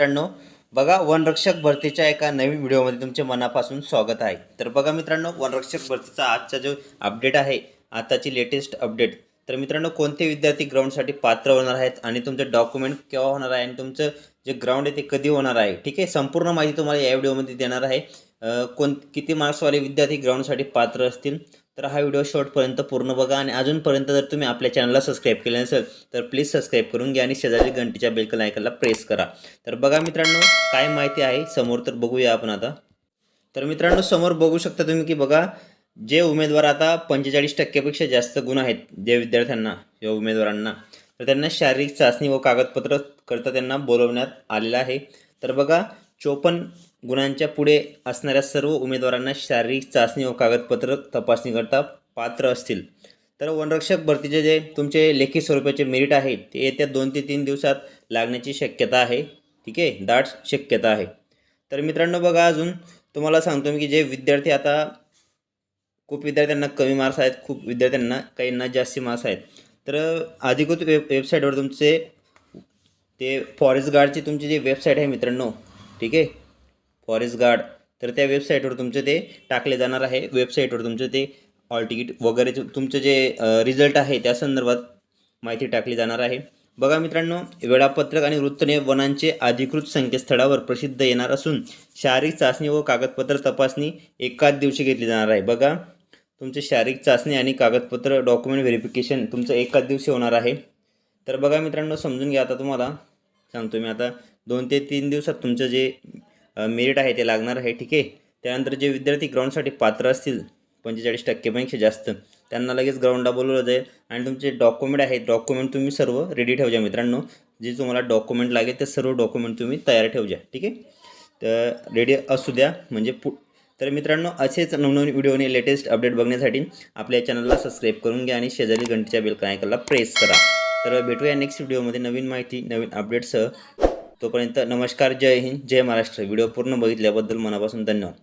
मित्रांनो बघा वनरक्षक भरतीच्या एका नवीन व्हिडिओमध्ये तुमचे मनापासून स्वागत आहे. तर बघा मित्रांनो वनरक्षक भरतीचा आजचा जो अपडेट आहे आताची लेटेस्ट अपडेट तर मित्रांनो कोणते विद्यार्थी ग्राउंडसाठी पात्र होणार आहेत आणि तुमचं डॉक्युमेंट केव्हा होणार आहे आणि तुमचं जे ग्राउंड आहे ते कधी होणार आहे? ठीक आहे संपूर्ण माहिती तुम्हाला या व्हिडिओमध्ये देणार आहे. कोण किती मार्क्सवाले विद्यार्थी ग्राउंडसाठी पात्र असतील? तर हा व्हिडिओ शॉर्टपर्यंत पूर्ण बघा आणि अजूनपर्यंत जर तुम्ही आपल्या चॅनलला सबस्क्राईब केले नसेल तर प्लीज सबस्क्राईब करून घ्या आणि शेजारी घंटीच्या बेलकल आयकनला प्रेस करा. तर बघा मित्रांनो काय माहिती आहे? समोर तर बघूया आपण आता. तर मित्रांनो समोर बघू शकता तुम्ही की बघा जे उमेदवार आता पंचेचाळीस टक्क्यापेक्षा जास्त गुण आहेत जे विद्यार्थ्यांना या उमेदवारांना तर त्यांना शारीरिक चाचणी व कागदपत्र करता त्यांना बोलवण्यात आलेलं आहे. तर बघा चोपन्न गुणांच्या पुढे असणाऱ्या सर्व उमेदवारांना शारीरिक चाचणी व कागदपत्र तपासणीकरता पात्र असतील. तर वनरक्षक भरतीचे जे तुमचे लेखी स्वरूपाचे मेरिट आहे ते येत्या दोन ते तीन दिवसात लागण्याची शक्यता आहे. ठीक आहे? दाट शक्यता आहे. तर मित्रांनो बघा अजून तुम्हाला सांगतो मी की जे विद्यार्थी आता खूप विद्यार्थ्यांना कमी मार्क्स आहेत खूप विद्यार्थ्यांना काहींना जास्ती मार्क्स आहेत. तर अधिकृत वेब वेबसाईटवर तुमचे ते फॉरेस्ट गार्डची तुमची जी वेबसाईट आहे मित्रांनो ठीक आहे? फॉरेस्ट गार्ड तर त्या वेबसाईटवर तुमचं ते टाकले जाणार आहे. वेबसाईटवर तुमचं ते हॉल तिकीट वगैरे तुमचं जे रिझल्ट आहे त्या संदर्भात माहिती टाकली जाणार आहे. बघा मित्रांनो वेळापत्रक आणि वृत्तने वनांचे अधिकृत संकेतस्थळावर प्रसिद्ध येणार असून शारीरिक चाचणी व कागदपत्र तपासणी एकाच दिवशी घेतली जाणार आहे. बघा तुमचे शारीरिक चाचणी आणि कागदपत्र डॉक्युमेंट व्हेरिफिकेशन तुमचं एकाच दिवशी होणार आहे. तर बघा मित्रांनो समजून घ्या आता तुम्हाला. सांगतो मी आता. दोन ते तीन दिवसात तुमचं जे मेरिट आहे ते लागणार आहे ठीक आहे? त्यानंतर जे विद्यार्थी ग्राउंडसाठी पात्र असतील पंचेचाळीस टक्केपेक्षा जास्त त्यांना लगेच ग्राउंडला बोलवलं जाईल. आणि तुमचे डॉक्युमेंट आहेत डॉक्युमेंट तुम्ही सर्व रेडी ठेवजा मित्रांनो. जे तुम्हाला डॉक्युमेंट लागेल ते सर्व डॉक्युमेंट तुम्ही तयार ठेवजा ठीक आहे? तर रेडी असू द्या म्हणजे पु तर मित्रांनो असेच नवनवीन व्हिडिओने लेटेस्ट अपडेट बघण्यासाठी आपल्या चॅनलला सबस्क्राईब करून घ्या आणि शेजारी घंटीच्या बेल आयकनला प्रेस करा. तर भेटूया नेक्स्ट व्हिडिओमध्ये नवीन माहिती नवीन अपडेटसह तोपर्यंत नमस्कार जय हिंद जय महाराष्ट्र. व्हिडिओ पूर्ण बघितल्याबद्दल मनापासून धन्यवाद.